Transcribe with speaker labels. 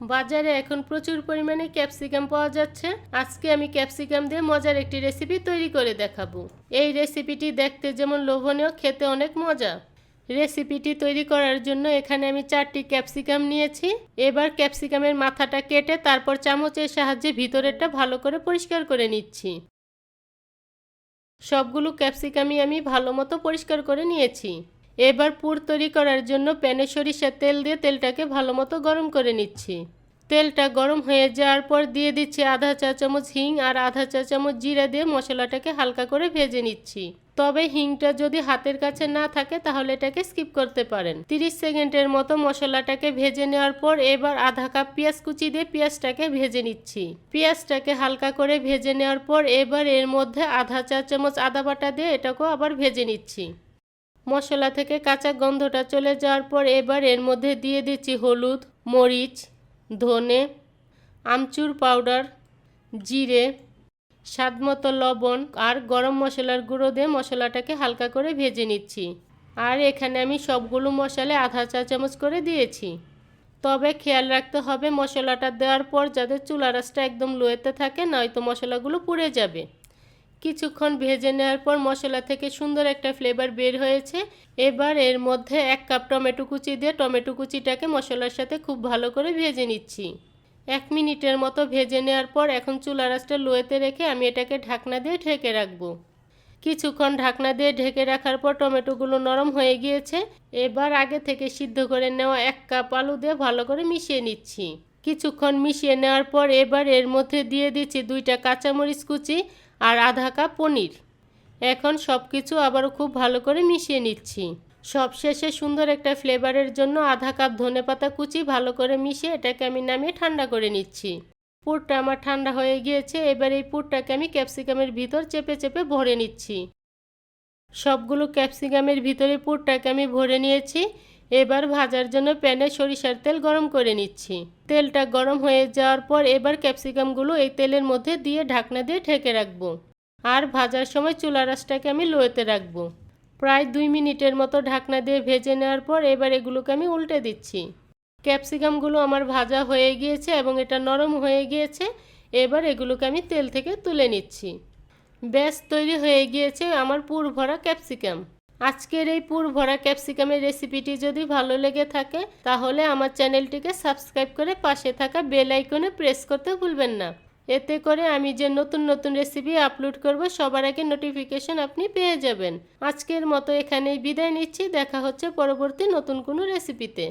Speaker 1: বাজারে এখন প্রচুর পরিমাণে ক্যাপসিকাম পাওয়া যাচ্ছে। আজকে আমি ক্যাপসিকাম দিয়ে মজার একটি রেসিপি তৈরি করে দেখাবো। এই রেসিপিটি দেখতে যেমন লোভনীয়, খেতে অনেক মজা। রেসিপিটি তৈরি করার জন্য এখানে আমি চারটি ক্যাপসিকাম নিয়েছি। এবার ক্যাপসিকামের মাথাটা কেটে তারপর চামচের সাহায্যে ভিতরেরটা ভালো করে পরিষ্কার করে নিচ্ছি। সবগুলো ক্যাপসিকামই আমি ভালো মতো পরিষ্কার করে নিয়েছি। এবার পুর তৈরি করার জন্য প্যানে সরিষার তেল দিয়ে তেলটাকে ভালো মতো গরম করে নিচ্ছি। তেলটা গরম হয়ে যাওয়ার পর দিয়ে দিচ্ছি আধা চা চামচ হিং আর আধা চা চামচ জিরা দিয়ে মশলাটাকে হালকা করে ভেজে নিচ্ছি। তবে হিংটা যদি হাতের কাছে না থাকে তাহলে এটাকে স্কিপ করতে পারেন। 30 সেকেন্ডের মতো মশলাটাকে ভেজে নেওয়ার পর এবার আধা কাপ পেঁয়াজ কুচি দিয়ে পেঁয়াজটাকে ভেজে নিচ্ছি। পেঁয়াজটাকে হালকা করে ভেজে নেওয়ার পর এবার এর মধ্যে আধা চা চামচ আদা বাটা দিয়ে এটাকেও আবার ভেজে নিচ্ছি। মশলা থেকে কাঁচা গন্ধটা চলে যাওয়ার পর এবার এর মধ্যে দিয়ে দিচ্ছি হলুদ, মরিচ, ধনে, আমচুর পাউডার, জিরে, স্বাদমতো লবণ আর গরম মশলার গুঁড়ো দিয়ে মশলাটাকে হালকা করে ভেজে নিচ্ছি। আর এখানে আমি সবগুলো মশলা আধা চা চামচ করে দিয়েছি। তবে খেয়াল রাখতে হবে মশলাটা দেওয়ার পর যাতে চুলা রাসটা একদম লোয়েতে থাকে, নয়তো মশলাগুলো পুড়ে যাবে। কিছুক্ষণ ভেজে নেওয়ার পর মশলা থেকে সুন্দর একটা ফ্লেভার বের হয়েছে। এবার এর মধ্যে এক কাপ টমেটো কুচি দিয়ে টমেটো কুচিটাকে মশলার সাথে খুব ভালো করে ভেজে নিচ্ছি। এক মিনিটের মতো ভেজে নেওয়ার পর এখন চুলা রাসটা লোয়েতে রেখে আমি এটাকে ঢাকনা দিয়ে ঢেকে রাখব। কিছুক্ষণ ঢাকনা দিয়ে ঢেকে রাখার পর টমেটোগুলো নরম হয়ে গিয়েছে। এবার আগে থেকে সিদ্ধ করে নেওয়া এক কাপ আলু দিয়ে ভালো করে মিশিয়ে নিচ্ছি। কিছুক্ষণ মিশিয়ে নেওয়ার পর এবার এর মধ্যে দিয়ে দিচ্ছি দুইটা কাঁচামরিচ কুচি আর আধা কাপ পনির। এখন সব কিছু আবারও খুব ভালো করে মিশিয়ে নিচ্ছি। সবশেষে সুন্দর একটা ফ্লেভারের জন্য আধা কাপ ধনেপাতা কুচি ভালো করে মিশিয়ে এটাকে আমি নামিয়ে ঠান্ডা করে নিচ্ছি। পুরটা আমার ঠান্ডা হয়ে গিয়েছে, এবার এই পুরটাকে আমি ক্যাপসিকামের ভিতর চেপে চেপে ভরে নিচ্ছি। সবগুলো ক্যাপসিকামের ভিতরে পুরটাকে আমি ভরে নিয়েছি। এবার ভাজার জন্য প্যানে সরিষার তেল গরম করে নিচ্ছি। তেলটা গরম হয়ে যাওয়ার পর এবার ক্যাপসিকামগুলো এই তেলের মধ্যে দিয়ে ঢাকনা দিয়ে ঢেকে রাখব। আর ভাজার সময় চুলা রাসটাকে আমি লোয়েতে রাখব। প্রায় দুই মিনিটের মতো ঢাকনা দিয়ে ভেজে নেওয়ার পর এবার এগুলোকে আমি উল্টে দিচ্ছি। ক্যাপসিকামগুলো আমার ভাজা হয়ে গিয়েছে এবং এটা নরম হয়ে গিয়েছে। এবার এগুলোকে আমি তেল থেকে তুলে নিচ্ছি। ব্যাস, তৈরি হয়ে গিয়েছে আমার পুর ভরা ক্যাপসিকাম। আজকের এই পুর ভরা ক্যাপসিকামের রেসিপিটি যদি ভালো লেগে থাকে, তাহলে আমার চ্যানেলটিকে সাবস্ক্রাইব করে পাশে থাকা বেল আইকনে প্রেস করতে ভুলবেন না। এতে করে আমি যে নতুন নতুন রেসিপি আপলোড করব, সবার আগে নোটিফিকেশন আপনি পেয়ে যাবেন। আজকের মতো এখানেই বিদায় নিচ্ছি, দেখা হচ্ছে পরবর্তী নতুন কোনো রেসিপিতে।